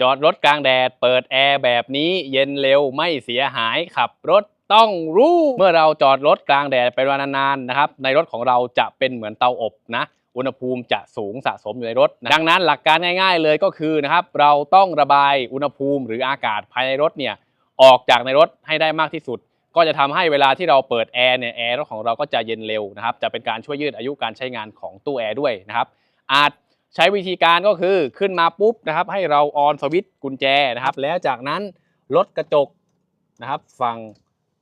จอดรถกลางแดด เปิดแอร์แบบนี้เย็นเร็วไม่เสียหายขับรถต้องรู้ เมื่อเราจอดรถกลางแดดเป็นเวลานานๆนะครับ ในรถของเราจะเป็นเหมือนเตาอบนะ อุณหภูมิจะสูงสะสมอยู่ในรถนะดังนั้นหลักการง่ายๆเลยก็คือนะครับ เราต้องระบายอุณหภูมิหรืออากาศภายในรถเนี่ยออกจากในรถให้ได้มากที่สุด ก็จะทำให้เวลาที่เราเปิดแอร์เนี่ยแอร์รถของเราก็จะเย็นเร็วนะครับ จะเป็นการช่วยยืดอายุการใช้งานของตู้แอร์ด้วยนะครับ อาจ ใช้วิธีการก็คือขึ้นมาปุ๊บนะครับ ให้เราออนสวิตช์กุญแจนะครับ แล้วจากนั้นลดกระจกนะครับ ฝั่ง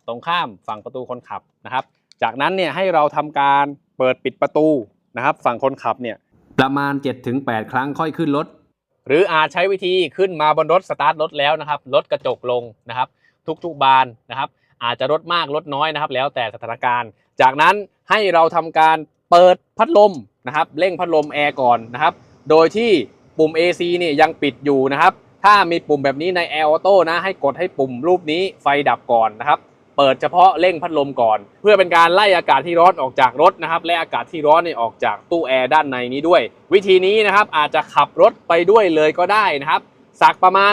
ตรงข้ามฝั่งประตูคนขับนะครับ จากนั้นเนี่ยให้เราทำการเปิดปิดประตูนะครับ ฝั่งคนขับเนี่ยประมาณ 7-8 ครั้งค่อยขึ้นรถ หรืออาจใช้วิธีขึ้นมาบนรถสตาร์ทรถแล้วนะครับลดกระจกลงนะครับ ทุกๆบานนะครับ อาจจะลดมากลดน้อยนะครับ แล้วแต่สถานการณ์ จากนั้นให้เราทำการเปิดพัดลมนะครับเร่งพัดลมแอร์ก่อนนะครับ โดยที่ปุ่ม AC เนี่ยยังปิดอยู่นะครับ ถ้ามีปุ่มแบบนี้ใน Air Auto นะให้กดให้ปุ่มรูปนี้ไฟดับก่อนนะครับ เปิดเฉพาะเร่งพัดลมก่อน เพื่อเป็นการไล่อากาศที่ร้อนออกจากรถนะครับ และอากาศที่ร้อนนี่ออกจากตู้แอร์ด้านในนี้ด้วย วิธีนี้นะครับอาจจะขับรถไปด้วยเลยก็ได้นะครับ สักประมาณ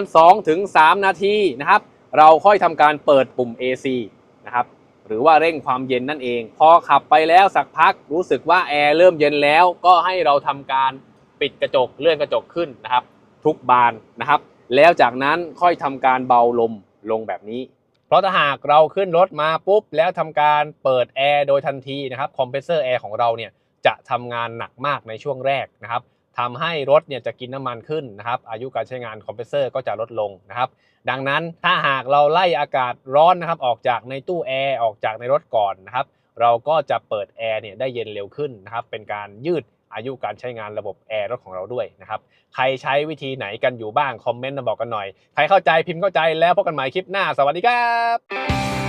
2-3 นาทีนะครับ เราค่อยทำการเปิดปุ่ม AC นะครับหรือว่าเร่งความเย็นนั่นเอง พอขับไปแล้วสักพักรู้สึกว่าแอร์เริ่มเย็นแล้วก็ให้เราทำการ ปิดกระจกเลื่อนกระจกขึ้นนะครับ ทุกบานนะครับ แล้วจากนั้นค่อยทำการเบาลมลงแบบนี้ เพราะถ้าหากเราขึ้นรถมาปุ๊บ แล้วทำการเปิดแอร์โดยทันทีนะครับคอมเพรสเซอร์แอร์ของเราเนี่ยจะทำงานหนักมากในช่วงแรกนะครับทำให้รถเนี่ยจะกินน้ำมันขึ้นนะครับ อายุการใช้งานคอมเพรสเซอร์ก็จะลดลงนะครับ ดังนั้นถ้าหากเราไล่อากาศร้อนนะครับ ออกจากในตู้แอร์ออกจากในรถก่อนนะครับ เราก็จะเปิดแอร์เนี่ยได้เย็นเร็วขึ้นนะครับ เป็นการยืด อายุการใช้งานระบบแอร์รถของเราด้วยนะครับ ใครใช้วิธีไหนกันอยู่บ้าง คอมเมนต์มาบอกกันหน่อย ใครเข้าใจพิมพ์เข้าใจแล้วพบกันใหม่คลิปหน้า สวัสดีครับ